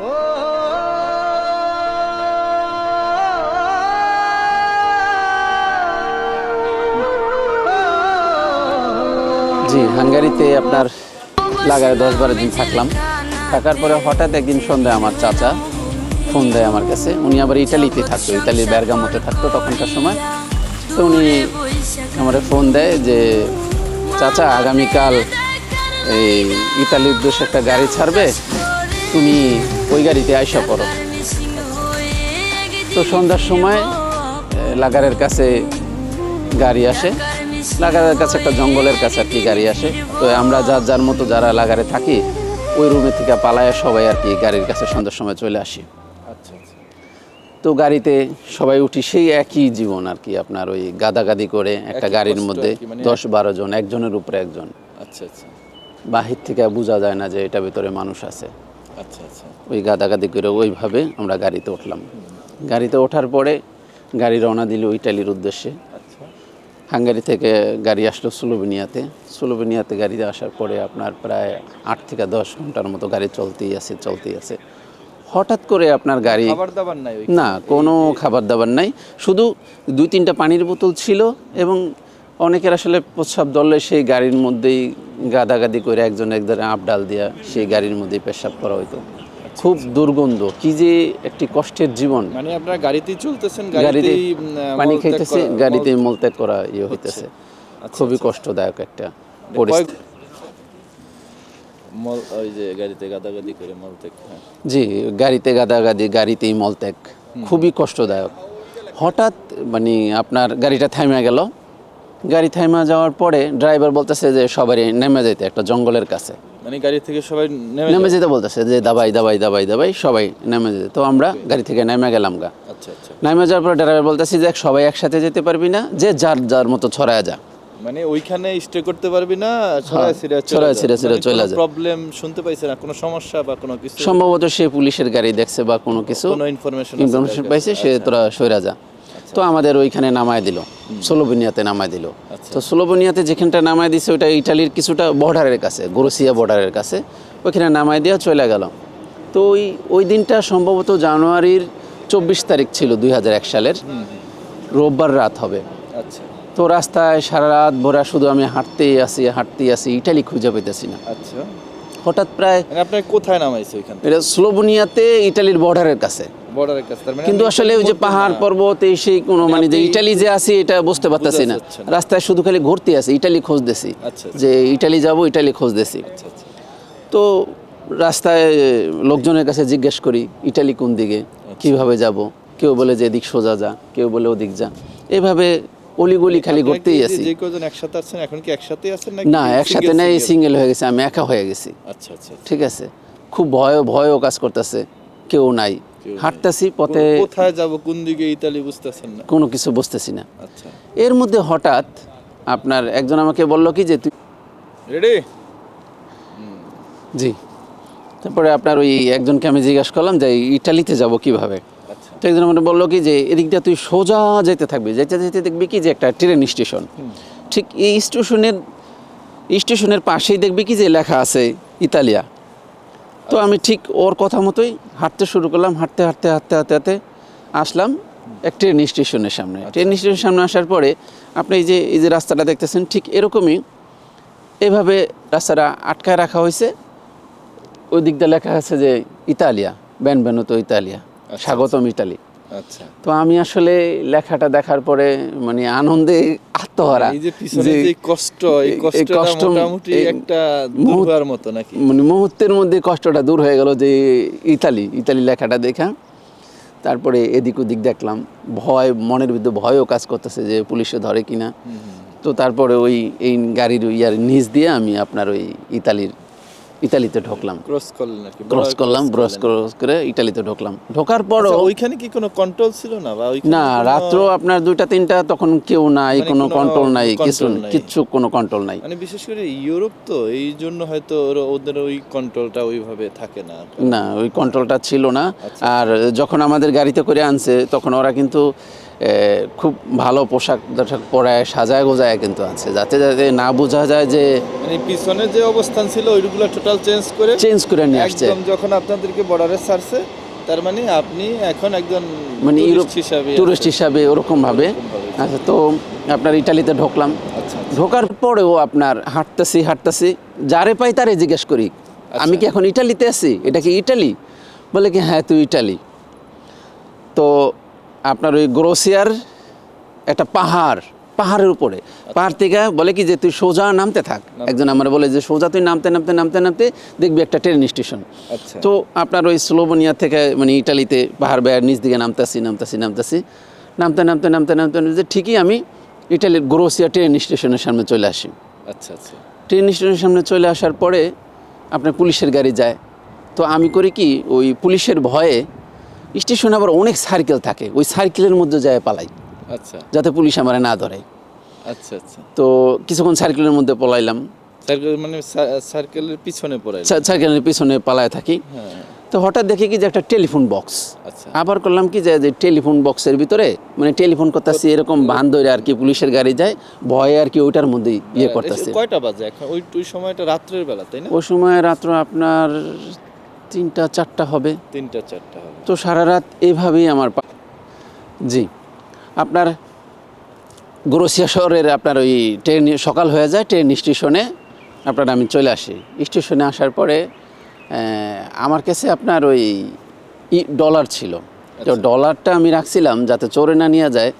জি, হাঙ্গারিতে আপনার লাগায় দশ বারো দিন থাকলাম। থাকার পরে হঠাৎ একদিন সন্ধ্যায় আমার চাচা ফোন দেয় আমার কাছে। উনি আবার ইটালিতে থাকতো, ইটালির ব্যারগামতে থাকতো তখনকার সময়। তো উনি আমার ফোন দেয় যে, চাচা, আগামীকাল এই ইতালির উদ্দেশ্যে একটা গাড়ি ছাড়বে। তুমি ওই গাড়িতে আইসা করো তো সন্ধ্যার সময় লাগারের কাছে গাড়ি আসে। লাগারের কাছে একটা জঙ্গলের কাছে আর কি গাড়ি আসে। তো আমরা যার যার মতো যারা লাগারে থাকি ওই রুমে থেকে পালায় সবাই আর কি গাড়ির কাছে সন্ধ্যার সময় চলে আসি। আচ্ছা আচ্ছা। তো গাড়িতে সবাই উঠি সেই একই জীবন আর কি আপনার ওই গাদাগাদি করে একটা গাড়ির মধ্যে মানে দশ বারো জন একজনের উপরে একজন। আচ্ছা আচ্ছা। বাহির থেকে বোঝা যায় না যে এটা ভিতরে মানুষ আছে। ওই গাদাগাদি করে ওইভাবে আমরা গাড়িতে উঠলাম। গাড়িতে ওঠার পরে গাড়ি রওনা দিল ইটালির উদ্দেশ্যে। আচ্ছা। হাঙ্গারি থেকে গাড়ি আসলো স্লোভেনিয়াতে। স্লোভেনিয়াতে গাড়িতে আসার পরে আপনার প্রায় আট থেকে দশ ঘণ্টার মতো গাড়ি চলতেই আছে চলতেই আছে। হঠাৎ করে আপনার গাড়ি খাবার দাবার নাই না কোনো খাবার দাবার নাই। শুধু দুই তিনটা পানির বোতল ছিল এবং অনেকের আসলে প্রস্রাব দলে সেই গাড়ির মধ্যেই গাদাগাদি করে একজন একজনে আপডাল দিয়া সেই গাড়ির মধ্যেই পেশাব করা হইতো। খুব দুর্গন্ধ কি যে একটি কষ্টের জীবন। মানে আপনারা গাড়িতেই চলতেছেন গাড়িতেই পানি খাইতেছে করা- মলত্যাগ করা ইয়ে হইতেছে। আচ্ছা, খুবই আচ্ছা। কষ্টদায়ক একটা পরিস্থিতি। মল ওই যে গাড়িতে গাদাগাদি করে মলত্যাগ হ্যাঁ। জি গাড়িতে গাদাগাদি গাড়িতেই মলত্যাগ। খুবই কষ্টদায়ক। হঠাৎ মানে আপনার গাড়িটা থাইমা গেল গাড়ি থাইমা যাওয়ার পরে ড্রাইভার বলতেছে যে সবারই নেমে যেতে একটা জঙ্গলের কাছে। মানে গাড়ি থেকে সবাই নেমে যেতে বলতেছে যে দাবাই দাবাই দাবাই দাবাই সবাই নেমে যেতে। তো আমরা গাড়ি থেকে নেমে গেলাম গা। আচ্ছা আচ্ছা। নেমে যাওয়ার পরে ড্রাইভার বলতেছে যে সবাই একসাথে যেতে পারবি না যে যার যার মতো ছড়ায় যা। মানে ওইখানে স্টে করতে পারবি না ছড়ায় ছিড়ে ছড়ায় ছিঁড়ে ছিঁড়ে চলে যা। প্রবলেম শুনতে পাইছে না? কোনো সমস্যা বা কোনো কিছু? সম্ভবত সে পুলিশের গাড়ি দেখছে বা কোনো কিছু কোনো ইনফরমেশন ইনফরমেশন পাইছে সে তোরা সইরা যা। তো আমাদের ওইখানে নামায় দিল স্লোভেনিয়াতে নামায় দিল। তো স্লোভেনিয়াতে যেখানটা নামায় দিছে ওইটা ইটালির কিছুটা বর্ডারের কাছে গোরসিয়া বর্ডারের কাছে ওইখানে নামায় দেওয়া চলে গেল। তো ওই ওই দিনটা সম্ভবত জানুয়ারির চব্বিশ তারিখ ছিল দুই হাজার এক সালের। রোববার রাত হবে। আচ্ছা। তো রাস্তায় সারা রাত ভরা শুধু আমি হাঁটতেই আসি হাঁটতেই আসি ইটালি খুঁজে পেতেছি না। আচ্ছা। হঠাৎ প্রায় মানে আপনার কোথায় নামাইছে ওইখান এটা স্লোভেনিয়াতে ইটালির বর্ডারের কাছে। বর্ডারের কাছে মানে কিন্তু আসলে ওই যে পাহাড় না। পর্বত এই সেই কোনো মানে যে ইটালি যে আছে এটা বুঝতে পারতেছি না। রাস্তায় শুধু খালি ঘুরতে আছে ইটালি খুঁজতেছি আচ্ছা, আচ্ছা। যে ইটালি যাব ইটালি খুঁজতেছি আচ্ছা আচ্ছা। তো রাস্তায় লোকজনের কাছে জিজ্ঞেস করি ইটালি কোন দিকে? কীভাবে যাব? কেউ বলে যে এদিক সোজা যা কেউ বলে ওদিক যা। এভাবে অলিগলি খালি ঘুরতেই আছি। যে কজন একসাথে আছেন এখন কি একসাথে আছেন নাকি না একসাথে নাই সিঙ্গেল হয়ে গেছে আমি একা হয়ে গেছি। আচ্ছা আচ্ছা। ঠিক আছে। খুব ভয় ভয়ও কাজ করতেছে। কেউ নাই। হাঁটতেছি পথে কোথায় যাব কোন দিকে ইতালি বুঝতেছেন না? কোনো কিছু বুঝতেছি না। আচ্ছা। এর মধ্যে হঠাৎ আপনার একজন আমাকে বলল কি যে তুই রেডি জি। তারপরে আপনার ওই একজনকে আমি জিজ্ঞাসা করলাম যে ইটালিতে যাব কীভাবে? আচ্ছা। তো একজন আমাকে বলল কি যে এদিকটা তুই সোজা যেতে থাকবি। যেতে যেতে দেখবি কি যে একটা ট্রেন স্টেশন। ঠিক এই স্টেশনের স্টেশনের পাশেই দেখবি কি যে লেখা আছে ইতালিয়া। তো আমি ঠিক ওর কথা মতোই হাঁটতে শুরু করলাম হাঁটতে হাঁটতে হাঁটতে হাঁটতে হাঁটতে আসলাম এক ট্রেন স্টেশনের সামনে। ট্রেন স্টেশনের সামনে আসার পরে আপনি এই যে এই যে রাস্তাটা দেখতেছেন ঠিক এরকমই এভাবে রাস্তাটা আটকায় রাখা হয়েছে। ওই দিক দিয়ে লেখা আছে যে ইতালিয়া বেনবেনুতো ইতালিয়া স্বাগতম ইতালি। আচ্ছা। তো আমি আসলে লেখাটা দেখার পরে মানে আনন্দে আত্মহারা। যে কষ্ট এই কষ্ট মোটামুটি একটা দুর্বার মতো নাকি? মানে মুহূর্তের মধ্যে কষ্টটা দূর হয়ে গেল যে ইতালি ইতালি লেখাটা দেখা। তারপরে এদিক ওদিক দেখলাম ভয় মনের ভিতরে ভয়ও কাজ করতেছে যে পুলিশে ধরে কিনা। তো তারপরে ওই এই গাড়ির ইয়ার নিচ দিয়ে আমি আপনার ওই ইতালির ইতালিতে ঢুকলাম। ক্রস করলেন নাকি ক্রস করলাম ব্রস ক্রস করে ইটালিতে ঢুকলাম। ঢোকার পরও আচ্ছা, ওইখানে কি কোনো কন্ট্রোল ছিল না বা না রাত্র আপনার দুইটা তিনটা তখন কেউ নাই মানে কোনো কোনো কন্ট্রোল নাই কিছু। কিচ্ছু কোনো কন্ট্রোল নাই। মানে বিশেষ করে ইউরোপ তো এই জন্য হয়তো ওদের ওই কন্ট্রোলটা ওইভাবে থাকে না। না ওই কন্ট্রোলটা ছিল না। আচ্ছা। আর যখন আমাদের গাড়িতে করে আনছে তখন ওরা কিন্তু খুব ভালো পোশাক আশাক পরায় সাজায় গোজায় কিন্তু আছে। যাতে যাতে না বোঝা যায় যে মানে পিছনে যে অবস্থান ছিল ওইগুলো টোটাল চেঞ্জ করে চেঞ্জ করে নিয়ে আসছে। একদম যখন আপনাদেরকে বর্ডারে ছাড়ছে তার মানে আপনি এখন একজন মানে ইউরোপ হিসাবে টুরিস্ট হিসাবে ওরকম ভাবে ওরকমভাবে। আচ্ছা তো আপনার ইটালিতে ঢুকলাম। আচ্ছা ঢোকার পরেও আপনার হাঁটতেছি হাঁটতেছি। যারে পাই তারে জিজ্ঞেস করি আমি কি এখন ইটালিতে আছি? এটা কি ইটালি? বলে কি হ্যাঁ তুই ইটালি। তো আপনার ওই গ্রোসিয়ার একটা পাহাড় পাহাড়ের উপরে। পাহাড় থেকে বলে কি যে তুই সোজা নামতে থাক। একজন আমার বলে যে সোজা তুই নামতে নামতে নামতে নামতে দেখবি একটা ট্রেন স্টেশন। আচ্ছা। তো আপনার ওই স্লোভেনিয়া থেকে মানে ইটালিতে পাহাড় বেয়ার নিচ দিকে নামতেছি নামতেছি নামতেছি। নামতে নামতে নামতে নামতে নামতে ঠিকই আমি ইটালির গ্রোসিয়া ট্রেন স্টেশনের সামনে চলে আসি। আচ্ছা আচ্ছা। ট্রেন স্টেশনের সামনে চলে আসার পরে আপনার পুলিশের গাড়ি যায়। তো আমি করি কি ওই পুলিশের ভয়ে স্টেশনে আবার অনেক সার্কেল থাকে ওই সার্কেলের মধ্যে যায় পালাই। আচ্ছা। যাতে পুলিশ আমার না ধরে। আচ্ছা আচ্ছা। তো কিছুক্ষণ সার্কেলের মধ্যে পলাইলাম। সার্কেল মানে সার্কেলের পিছনে পড়াই সা- সার্কেলের পিছনে পালায় থাকি। হ্যাঁ। তো হঠাৎ দেখি কি যে একটা টেলিফোন বক্স। আচ্ছা। আবার করলাম কি যে টেলিফোন বক্সের ভিতরে মানে টেলিফোন করতেছি এরকম বান ধরে আর কি পুলিশের গাড়ি যায় ভয়ে আর কি ওইটার মধ্যেই ইয়ে এ- করতেছে। কয়টা বাজে? এখন ওই ওই সময়টা রাত্রের বেলা তাই না? ওই সময় রাত্র আপনার তিনটা চারটা হবে। তিনটা চারটা হবে। তো সারা রাত এইভাবেই আমার জি। আপনার গোরসিয়া শহরের আপনার ওই ট্রেন সকাল হয়ে যায় ট্রেন স্টেশনে আপনার আমি চলে আসি। স্টেশনে আসার পরে আমার কাছে আপনার ওই ই ডলার ছিল। তো ডলারটা আমি রাখছিলাম যাতে চোরে না নিয়ে যায়।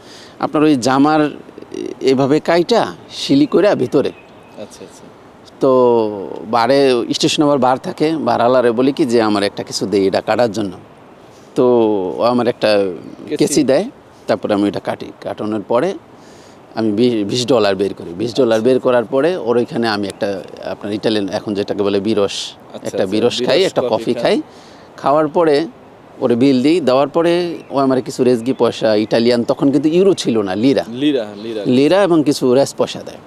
আপনার ওই জামার এভাবে কাইটা শিলি করে ভিতরে। আচ্ছা আচ্ছা। তো বারে স্টেশন আবার বার থাকে বারওয়ালারে বলি কি যে আমার একটা কিছু দেই এটা কাটার জন্য। তো ও আমার একটা কেসি। দেয় তারপরে আমি এটা কাটি। কাটানোর পরে আমি বিশ ডলার বের করি। বিশ ডলার বের করার পরে ওর ওইখানে আমি একটা আপনার ইটালিয়ান এখন যেটাকে বলে বিরস আচ্ছা, একটা আচ্ছা, বিরস খাই একটা কফি খাই। খাওয়ার পরে ওরে বিল দিই দেওয়ার পরে ও আমার কিছু রেজগি পয়সা ইটালিয়ান তখন কিন্তু ইউরো ছিল না লিরা। লিরা লিরা। এবং কিছু র্যাস পয়সা দেয়।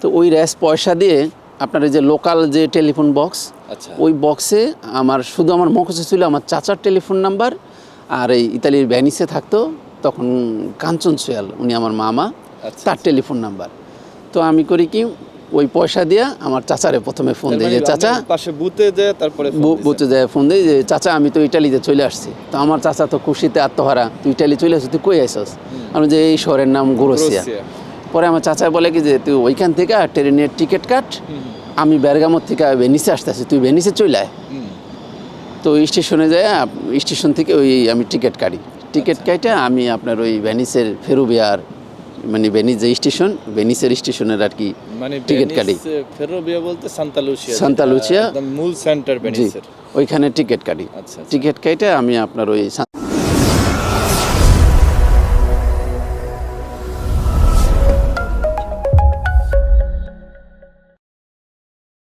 তো ওই র্যাস পয়সা দিয়ে আপনার এই যে লোকাল যে টেলিফোন বক্স আচ্ছা। ওই বক্সে আমার শুধু আমার মুখস্থ ছিল আমার চাচার টেলিফোন নাম্বার আর এই ইতালির ভ্যানিসে থাকতো তখন কাঞ্চন সোয়াল উনি আমার মামা আচ্ছা তার টেলিফোন নাম্বার তো আমি করি কি ওই পয়সা দিয়ে আমার চাচারে প্রথমে ফোন দিই মানে যে চাচা পাশে বুতে যায় তারপরে ফোন বু- যায় ফোন দিই যে চাচা আমি তো ইটালিতে চলে আসছি। তো আমার চাচা তো খুশিতে আত্মহারা তুই ইটালি চলে আসছিস তুই কই আইসস আমি যে এই শহরের নাম গোরসিয়া। পরে আমার চাচা বলে কি যে তুই ওইখান থেকে ট্রেনের টিকিট কাট আমি বেরগামোর থেকে ভেনিসে আসতেছি তুই ভেনিসে চলে আয়। তো স্টেশনে যায় স্টেশন থেকে ওই আমি টিকিট কাটি। টিকিট কাটে আমি আপনার ওই ভেনিসের ফেরুবিয়ার মানে ভেনিস যে স্টেশন ভেনিসের স্টেশনের আর কি মানে টিকিট কাটি। ফেরোবিয়া বলতে সান্তা লুসিয়া সান্তা যেটা লুচিয়া। একদম মূল সেন্টার ভেনিসের। ওইখানে টিকিট কাটি। আচ্ছা আচ্ছা। টিকিট কেটে আমি আপনার ওই